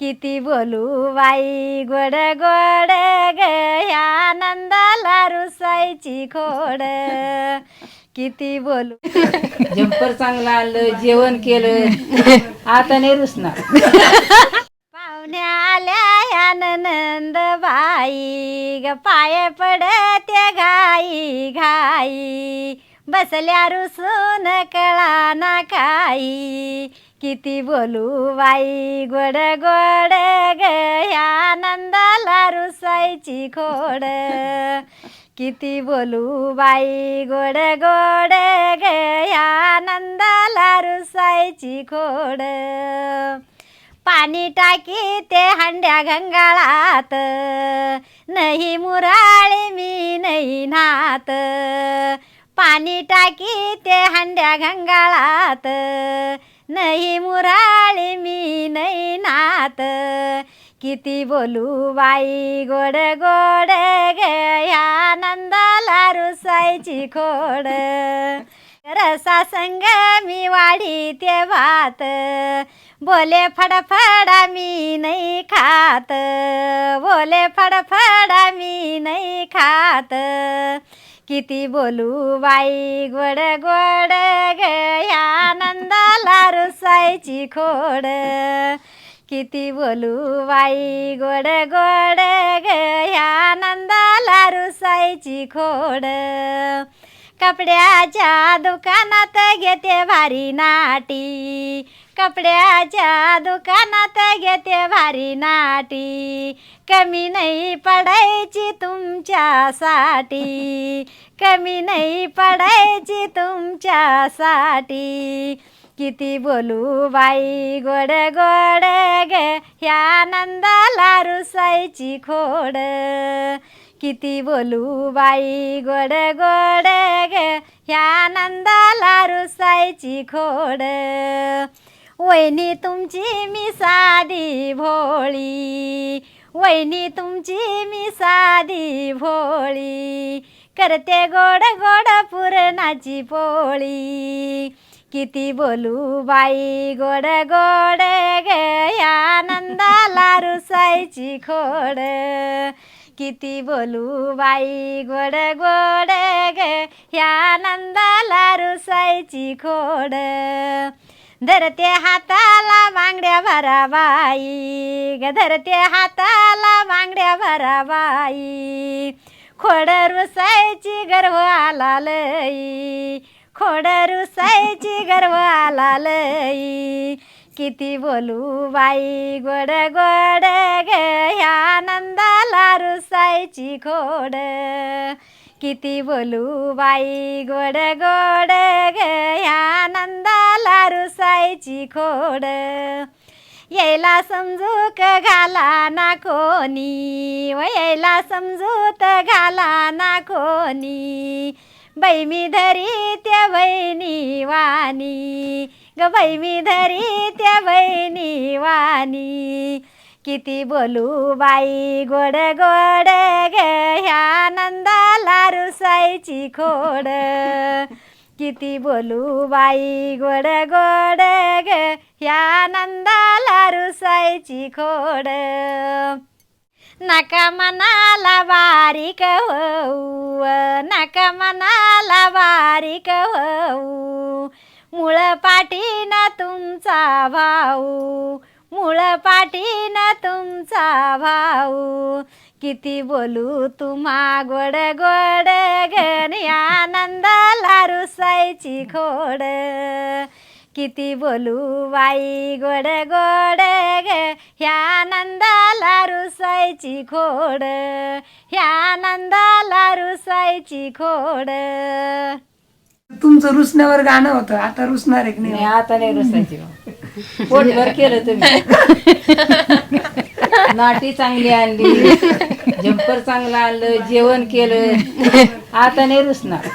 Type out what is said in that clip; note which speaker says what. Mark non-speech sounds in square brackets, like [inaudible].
Speaker 1: किती बोलू बाई? गोड गोड ग ह्या नंदाला रुसायची खोड. किती बोलू?
Speaker 2: जम्पर चांगलं आणलं जेवण केलं आता नाही रुसणार.
Speaker 1: पाहुण्या आल्या ह्या नंद बाई. ग पाय पडते घाई घाई. बसल्या रुसून कळा ना खाई किती बोलू बाई? गोड गोड ग ह्या नंदाला रुसायची खोड. किती बोलू बाई? गोड गोड ग ह्या नंदाला रुसायची खोड. पाणी टाकी ते हंड्या गंगाळात. नाही मुराळे मी नाही नात. पाणी टाकी ते हंड्या घंगाळात नाही मुराळी मी नाही नात. किती बोलू बाई गोड गोड गया नंदाला रुसायची खोड. रसा संग मी वाढी ते भात बोले फडफडा मी नाही खात. बोले फडफडा मी नाही खात. किती बोलू बाई? गोड गोड ग ह्या नंदाला रुसायची खोड. किती बोलू बाई? गोड गोड ग ह्या नंदाला रुसायची खोड. कपड्याच्या दुकानात घेते भारी नाटी. कपड्याच्या दुकानात घेते भारी नाटी. कमी नाही पडायची तुमच्यासाठी. कमी नाही पडायची तुमच्यासाठी. किती बोलू बाई गोड गोड ग ह्या नंदाला रुसायची खोड. किती बोलू बाई गोड गोड ग ह्या नंदाला रुसायची खोड. वहिनी तुमची मी साधी भोळी. वहिनी तुमची मी साधी भोळी. करते गोड गोड पुरणाची पोळी. किती बोलू बाई गोड गोड गया ह्या नंदाला रुसायची खोड. किती बोलू बाई गोड गोड ग ह्या नंदाला रुसायची खोड. धरते हाताला बांगड्या भरा बाई ग धरते हाताला बांगड्या भरा बाई खोड रुसायची गर्व आला लई खोड रुसायची गर्व आला लई किती बोलू बाई गोड गोड ग ह्या नंदाला रुसायची खोड. किती बोलू बाई गोड गोड ग ह्या नंदाला रुसायची खोड. यायला समजूत घाला ना कोणी. व यायला समजूत घाला ना कोणी. बाई मी धरी त्या बहिणी वाणी. ग बाई मी धरी त्या बहिणी वाणी. किती बोलू बाई गोड गोड ग ह्या नंदाला रुसायची खोड. किती बोलू बाई? गोड गोड ग. ह्या नंदाला रुसायची खोड. नका मनाला बारीक होऊ. नका मनाला बारीक होऊ. मुळ पाठीन तुमचा भाऊ. मुळ पाठीन तुमचा भाऊ. किती बोलू तुम्हा गोड गोड गण या नंदाला रुसायची खोड. किती बोलू बाई गोड गोड ग ह्या नंदाला रुसायची खोड. ह्या नंदाला रुसायची खोड.
Speaker 3: तुमचं रुसण्यावर गाणं होतं. आता रुसणार आहे की
Speaker 2: नाही आता नाही रुसायची. [laughs] पोटभर केलं तुम्ही. [laughs] नाटी चांगली आणली जम्पर चांगलं आणलं जेवण केलं. आता नाही रुसणार.